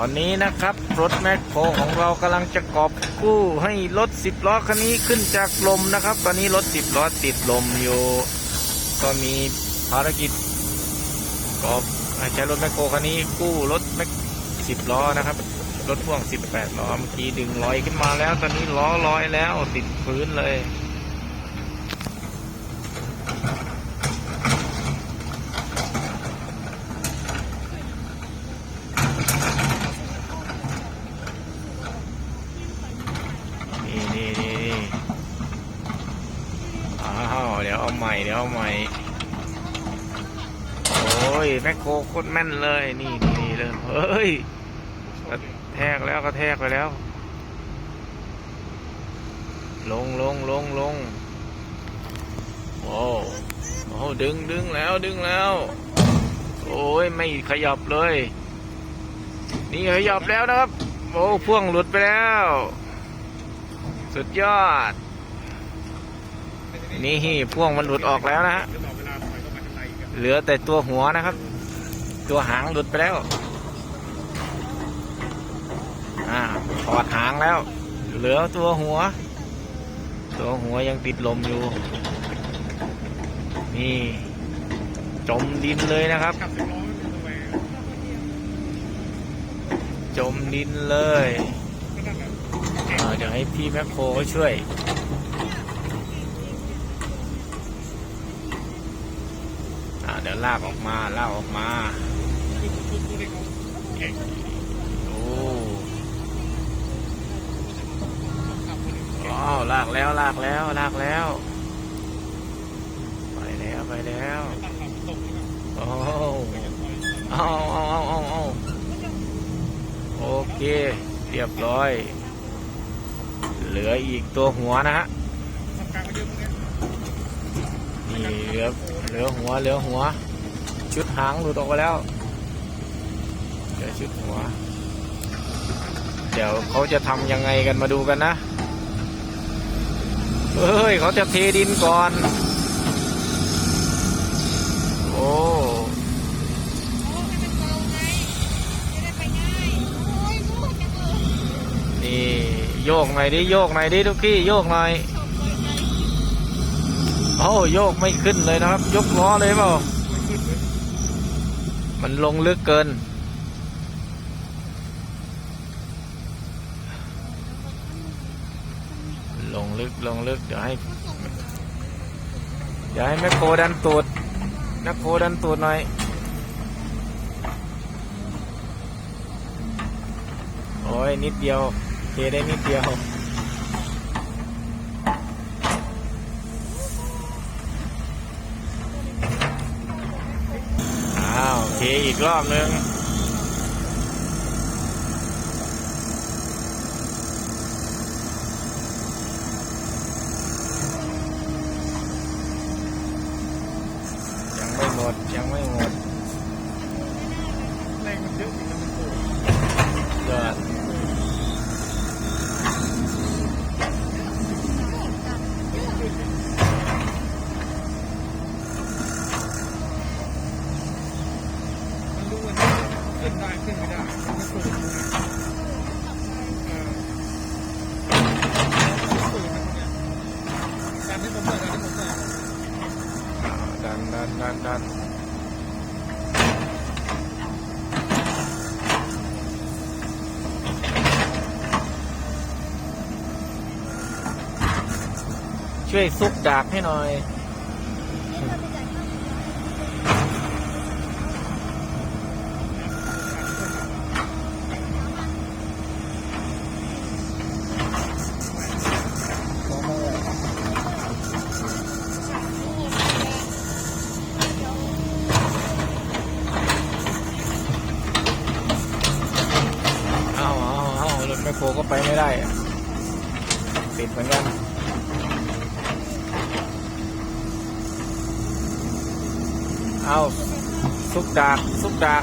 อนนี้นะครับรถแมคโครของเรากำลังจะกอบกู้ให้รถสิบล้อคันนี้ขึ้นจากลมนะครับ ตอนนี้รถสิบล้อติดลมอยู่ ก็มีภารกิจกอบใช้รถแมคโครคันนี้กู้รถแมคสิบล้อนะครับ รถพ่วงสิบแปดล้อเมื่อกี้ดึงลอยขึ้นมาแล้ว ตอนนี้ล้อลอยแล้วติดพื้นเลย นี่นี่นี่นี่อ้าวเดี๋ยวเอาให ม่เดี๋ยวเอาใหม่ โอ้ยแมคโครโคตรแม่นเลย นี่นี่เลยเฮ้ยกระแทกแล้วกระแทกไปแล้ว ลงลงลงลงโอ้โอ้ดึงดึงแล้วดึงแล้ว โอ้ยไม่ขยับเลย นี่ขยับแล้วนะครับ โอ้พ่วงหลุดไปแล้ว สุดยอด นี่พ่วงมันหลุดออกแล้วนะฮะเหลือแต่ตัวหัวนะครับ ตัวหางหลุดไปแล้วอ่าถอดหางแล้ว เหลือตัวหัว ตัวหัวยังติดลมอยู่ นี่จมดินเลยนะครับ จมดินเลยอ่าเดี๋ยวให้พี่แมคโครช่วย อ่า เดี๋ยวลากออกมาลากออกมาโอ้ว้าวลากแล้วลากแล้วลากแล้ว ไปแล้วไปแล้วโอ้เอาเอาเอาเอาเอาโอเค เรียบร้อย เหลืออีกตัวหัวนะฮะ นี่เหลือเหลือหัวเหลือหัว ชุดหางหลุดออกไปแล้วเหลือชุดหัว เดี๋ยวเขาจะทำยังไงกันมาดูกันนะเฮ้ยเขาจะเทดินก่อน โอ้นี่โยกหน่อยดิโยกหน่อยดิทุกพี่โยกหน่อย โอ้โยกไม่ขึ้นเลยนะครับ ยกล้อเลยเปล่า มันลงลึกเกิน ลงลึกลงลึกเดี๋ยวให้เดี๋ยวให้แมคโคดันตูดแมคโคดันตูดหน่อย โอ้ยนิดเดียวเทได้นิดเดียว อ้าว เทอีกรอบนึงยังไม่หมด ยังไม่หมดแรงมันเยอะจริงนะมันโกิดมันรู้ว่าขึ้นไดันดันดันดันช่วยซุกดาบให้หน่อย เอาเอาเอา รถแมคโก็ไปไม่ได้อะติดเหมือนกันเอาซุกดากซุกดาก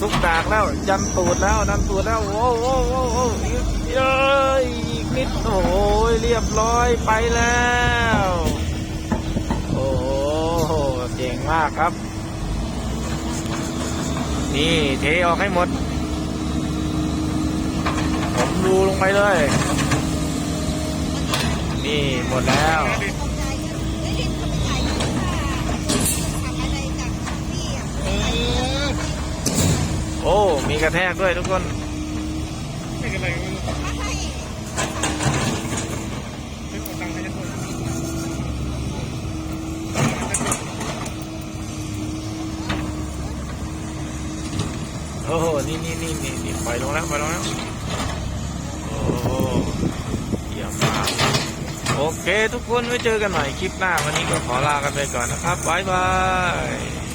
ซุกดากแล้วยันตูดแล้วดันตูดแล้วโอ้โหโอ้โหอีกเย้ยอีกนิดโอ้ยเรียบร้อยไปแล้วโอ้โหเก่งมากครับ นี่เทออกให้หมด ผมรูลงไปเลย นี่หมดแล้ว โอ้ มีกระแทกด้วยทุกคนไม่เป็นไรไม่รู้ไม่เอาตังค์ให้จะคนโอ้โหนี่นี่นี่นี่นี่ปล่อยลงแล้วปล่อยลงแล้ว โอ้โหเยี่ยมมาก โอเคทุกคนไว้เจอกันใหม่คลิปหน้าวันนี้ก็ขอลากันไปก่อนนะครับบ๊ายบาย